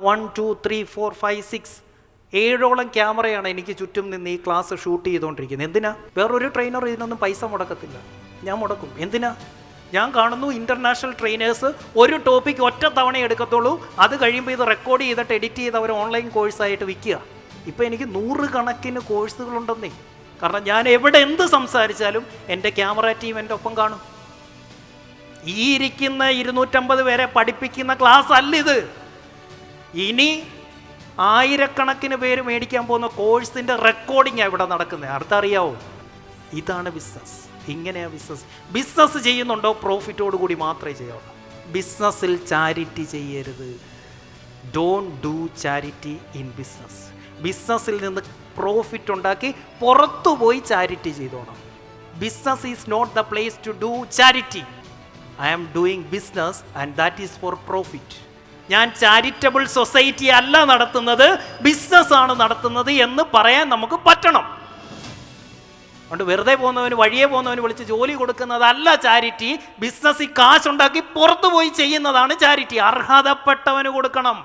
One two three four five six ഏഴോളം ക്യാമറയാണ് എനിക്ക് ചുറ്റും നിന്ന് ഈ ക്ലാസ് ഷൂട്ട് ചെയ്തുകൊണ്ടിരിക്കുന്നത് എന്തിനാ? വേറൊരു ട്രെയിനർ ഇതിനൊന്നും പൈസ മുടക്കത്തില്ല. ഞാൻ മുടക്കും. എന്തിനാ? ഞാൻ കാണുന്നു ഇന്റർനാഷണൽ ട്രെയിനേഴ്സ് ഒരു ടോപ്പിക് ഒറ്റ തവണ എടുക്കത്തുള്ളൂ. അത് കഴിയുമ്പോൾ ഇത് റെക്കോർഡ് ചെയ്തിട്ട് എഡിറ്റ് ചെയ്ത് അവർ ഓൺലൈൻ കോഴ്സായിട്ട് വിൽക്കുക. ഇപ്പോൾ എനിക്ക് നൂറ് കണക്കിന് കോഴ്സുകളുണ്ടെന്നേ കാരണം ഞാൻ എവിടെ എന്ത് സംസാരിച്ചാലും എന്റെ ക്യാമറ ടീം എന്റെ ഒപ്പം കാണും. ഈ ഇരിക്കുന്ന ഇരുന്നൂറ്റമ്പത് പേരെ പഠിപ്പിക്കുന്ന ക്ലാസ് അല്ല ഇത്. ഇനി ആയിരക്കണക്കിന് പേര് മേടിക്കാൻ പോകുന്ന കോഴ്സിന്റെ റെക്കോർഡിംഗ് ഇവിടെ നടക്കുന്നത് അടുത്തറിയാവോ? ഇതാണ് ബിസിനസ് ഇങ്ങനെയാണ് ബിസിനസ് ബിസിനസ് ചെയ്യുന്നുണ്ടോ? പ്രോഫിറ്റോട് കൂടി മാത്രമേ ചെയ്യാവൂ. ബിസിനസ്സിൽ ചാരിറ്റി ചെയ്യരുത്. Don't do charity in business ബിസിനസ്സിൽ നിന്ന് പ്രോഫിറ്റ് ഉണ്ടാക്കി പുറത്തു പോയി charity ചെയ്തോണം. Business is not the place to do charity I am doing business and that is for profit ഞാൻ ചാരിറ്റബിൾ സൊസൈറ്റി അല്ല നടത്തുന്നത് ബിസിനസ് ആണ് നടത്തുന്നത് എന്ന് പറയാൻ നമുക്ക് പറ്റണം. അതുകൊണ്ട് വെറുതെ പോകുന്നവന് വഴിയെ പോകുന്നവന് വിളിച്ച് ജോലി കൊടുക്കുന്നതല്ല ചാരിറ്റി ബിസിനസ്സിൽ കാശുണ്ടാക്കി പുറത്തു പോയി ചെയ്യുന്നതാണ് ചാരിറ്റി അർഹതപ്പെട്ടവന് കൊടുക്കണം.